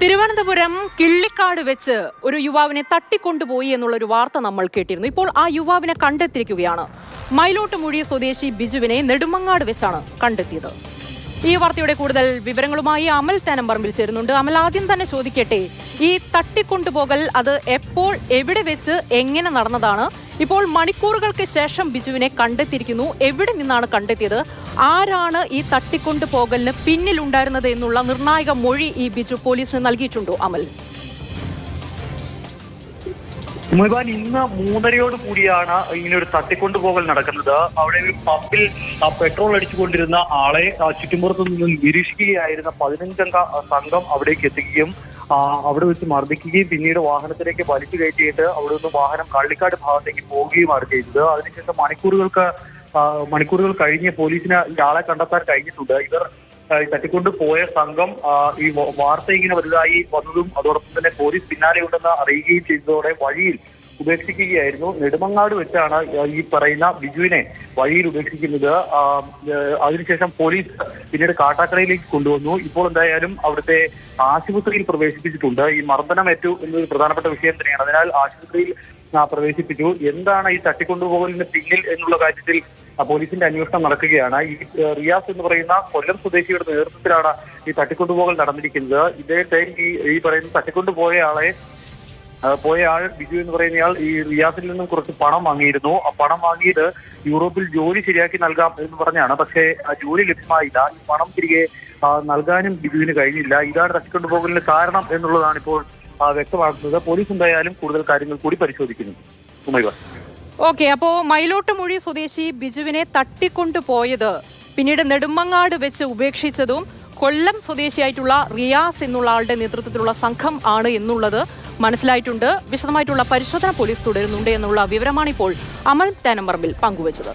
തിരുവനന്തപുരം കിള്ളിക്കാട് വെച്ച് ഒരു യുവാവിനെ തട്ടിക്കൊണ്ടുപോയി എന്നുള്ളൊരു വാർത്ത നമ്മൾ കേട്ടിരുന്നു. ഇപ്പോൾ ആ യുവാവിനെ കണ്ടെത്തിയിരിക്കുകയാണ്. മയിലോട്ടുമുഴി സ്വദേശി ബിജുവിനെ നെടുമങ്ങാട് വെച്ചാണ് കണ്ടെത്തിയത്. ഈ വാർത്തയുടെ കൂടുതൽ വിവരങ്ങളുമായി അമൽ തേനമ്പറമ്പിൽ ചേരുന്നുണ്ട്. അമൽ ആദ്യം തന്നെ ചോദിക്കട്ടെ ഈ തട്ടിക്കൊണ്ടുപോകൽ അത് എപ്പോൾ എവിടെ വെച്ച് എങ്ങനെ നടന്നതാണ്? ഇപ്പോൾ മണിക്കൂറുകൾക്ക് ശേഷം ബിജുവിനെ കണ്ടെത്തിയിരിക്കുന്നു. എവിടെ നിന്നാണ് കണ്ടെത്തിയത്? ആരാണ് ഈ തട്ടിക്കൊണ്ടുപോകലിന് പിന്നിലുണ്ടായിരുന്നത് എന്നുള്ള നിർണായക മൊഴി ഈ ബിജു പോലീസിന് നൽകിയിട്ടുണ്ടോ അമൽ? മുഴുവൻ ഇന്ന് മൂന്നരയോട് കൂടിയാണ് ഇങ്ങനെ ഒരു തട്ടിക്കൊണ്ടുപോകൽ നടക്കുന്നത്. അവിടെ ഒരു പമ്പിൽ പെട്രോൾ അടിച്ചുകൊണ്ടിരുന്ന ആളെ ചുറ്റുമ്പുറത്ത് നിന്ന് നിരീക്ഷിക്കുകയായിരുന്ന പതിനഞ്ചംഗ സംഘം അവിടേക്ക് എത്തുകയും അവിടെ വെച്ച് മർദ്ദിക്കുകയും പിന്നീട് വാഹനത്തിലേക്ക് വലിച്ചു കയറ്റിയിട്ട് അവിടെ നിന്ന് വാഹനം കള്ളിക്കാട് ഭാഗത്തേക്ക് പോവുകയുമാണ് ചെയ്തത്. അതിനുശേഷം മണിക്കൂറുകൾക്ക് മണിക്കൂറുകൾ കഴിഞ്ഞ് പോലീസിന് ഇയാളെ കണ്ടെത്താൻ കഴിഞ്ഞിട്ടുണ്ട്. ഇവർ തട്ടിക്കൊണ്ട് പോയ സംഘം ഈ വാർത്ത ഇങ്ങനെ വലുതായി വന്നതും അതോടൊപ്പം തന്നെ പോലീസ് പിന്നാലെ ഉണ്ടെന്ന് അറിയുകയും ചെയ്തതോടെ വഴിയിൽ ഉപേക്ഷിക്കുകയായിരുന്നു. നെടുമങ്ങാട് വെച്ചാണ് ഈ പറയുന്ന ബിജുവിനെ വഴിയിൽ ഉപേക്ഷിക്കുന്നത്. അതിനുശേഷം പോലീസ് പിന്നീട് കാട്ടാക്കടയിലേക്ക് കൊണ്ടുവന്നു. ഇപ്പോൾ എന്തായാലും അവിടുത്തെ ആശുപത്രിയിൽ പ്രവേശിപ്പിച്ചിട്ടുണ്ട്. ഈ മർദ്ദനമേറ്റു എന്നൊരു പ്രധാനപ്പെട്ട വിഷയം തന്നെയാണ്. അതിനാൽ ആശുപത്രിയിൽ പ്രവേശിപ്പിച്ചു. എന്താണ് ഈ തട്ടിക്കൊണ്ടുപോകലിന് പിന്നിൽ എന്നുള്ള കാര്യത്തിൽ പോലീസിന്റെ അന്വേഷണം നടക്കുകയാണ്. ഈ റിയാസ് എന്ന് പറയുന്ന കൊല്ലം സ്വദേശിയുടെ നേതൃത്വത്തിലാണ് ഈ തട്ടിക്കൊണ്ടുപോകൽ നടന്നിരിക്കുന്നത്. ഇദ്ദേഹത്തെ ഈ ഈ പറയുന്ന തട്ടിക്കൊണ്ടുപോയ ആളെ പോയ ആൾ ബിജു എന്ന് പറയുന്നയാൾ ഈ റിയാസിൽ നിന്നും കുറച്ച് പണം വാങ്ങിയിരുന്നു. ആ പണം വാങ്ങിയത് യൂറോപ്പിൽ ജോലി ശരിയാക്കി നൽകാം എന്ന് പറഞ്ഞാണ്. പക്ഷേ ആ ജോലി ലഭ്യമായില്ല. ഈ പണം തിരികെ നൽകാനും ബിജുവിന് കഴിഞ്ഞില്ല. ഇതാണ് തട്ടിക്കൊണ്ടുപോകലിന് കാരണം എന്നുള്ളതാണ് ഇപ്പോൾ വ്യക്തമാക്കുന്നത് പോലീസ് എന്തായാലും കൂടുതൽ കാര്യങ്ങൾ കൂടി പരിശോധിക്കുന്നു. ഉമൈവ ഓക്കെ അപ്പോ മയിലോട്ടുമൊഴി സ്വദേശി ബിജുവിനെ തട്ടിക്കൊണ്ടു പോയത് പിന്നീട് നെടുമങ്ങാട് വെച്ച് ഉപേക്ഷിച്ചതും കൊല്ലം സ്വദേശിയായിട്ടുള്ള റിയാസ് എന്നുള്ള ആളുടെ നേതൃത്വത്തിലുള്ള സംഘം ആണ് എന്നുള്ളത് മനസ്സിലായിട്ടുണ്ട്. വിശദമായിട്ടുള്ള പരിശോധന പോലീസ് തുടരുന്നുണ്ട് എന്നുള്ള വിവരമാണ് ഇപ്പോൾ അമൽ തേനമ്പറമ്പിൽ പങ്കുവച്ചത്.